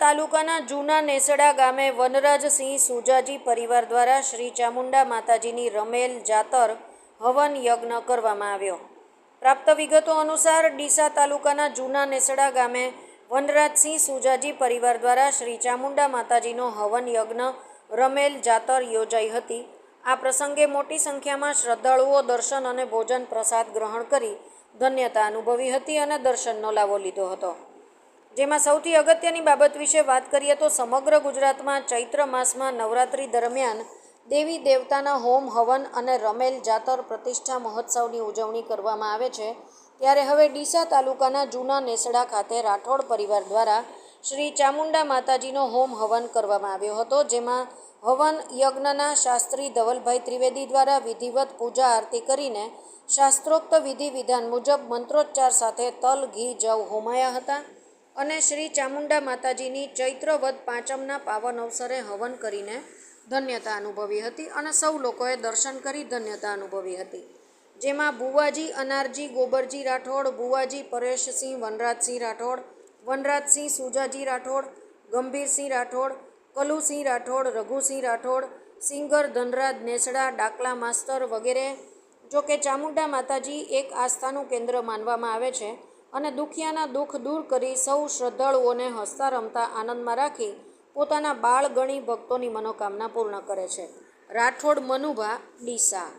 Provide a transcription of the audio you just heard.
તાલુકાના જૂના નેસડા ગામે વનરાજસિંહ સુજાજી પરિવાર દ્વારા શ્રી ચામુંડા માતાજીની રમેલ જાતર હવન યજ્ઞ કરવામાં આવ્યો. પ્રાપ્ત વિગતો અનુસાર ડીસા તાલુકાના જૂના નેસડા ગામે વનરાજસિંહ સુજાજી પરિવાર દ્વારા શ્રી ચામુંડા માતાજીનો હવન યજ્ઞ, રમેલ જાતર યોજાઈ હતી. આ પ્રસંગે મોટી સંખ્યામાં શ્રદ્ધાળુઓ દર્શન અને ભોજન પ્રસાદ ગ્રહણ કરી ધન્યતા અનુભવી હતી અને દર્શનનો લાવો લીધો હતો. જેમાં સૌથી અગત્યની બાબત વિશે વાત કરીએ તો સમગ્ર ગુજરાતમાં ચૈત્ર માસમાં નવરાત્રિ દરમિયાન દેવી દેવતાના હોમ હવન અને રમેલ જાતર પ્રતિષ્ઠા મહોત્સવની ઉજવણી કરવામાં આવે છે. ત્યારે હવે ડીસા તાલુકાના જૂના નેસડા ખાતે રાઠોડ પરિવાર દ્વારા શ્રી ચામુંડા માતાજીનો હોમ હવન કરવામાં આવ્યો હતો, જેમાં હવન યજ્ઞના શાસ્ત્રી ધવલભાઈ ત્રિવેદી દ્વારા વિધિવત પૂજા આરતી કરીને શાસ્ત્રોક્ત વિધિ વિધાન મુજબ મંત્રોચ્ચાર સાથે તલ, ઘી, જવ હોમાયા હતા. અને શ્રી ચામુંડા માતાજીની ચૈત્ર વદ પાંચમના પાવન અવસરે હવન કરીને ધન્યતા અનુભવી હતી અને સૌ લોકોએ દર્શન કરી ધન્યતા અનુભવી હતી. જેમાં બુવાજી અનારજી, ગોબરજી રાઠોડ બુવાજી પરેશસિંહ, વનરાજસિંહ રાઠોડ, વનરાજસિંહ સુજાજી રાઠોડ, ગંભીરસિંહ રાઠોડ, કલુસિંહ રાઠોડ, રઘુસિંહ રાઠોડ, સિંગર ધનરાજ નેસડા, ડાકલા માસ્તર વગેરે, જોકે ચામુંડા માતાજી એક આસ્થાનું કેન્દ્ર માનવામાં આવે છે. અને દુખિયાના દુઃખ દૂર કરી સૌ શ્રદ્ધાળુઓને હસતા રમતા આનંદમાં રાખી પોતાના બાળ ગણી ભક્તોની મનોકામના પૂર્ણ કરે છે. રાઠોડ મનુભા, ડીસા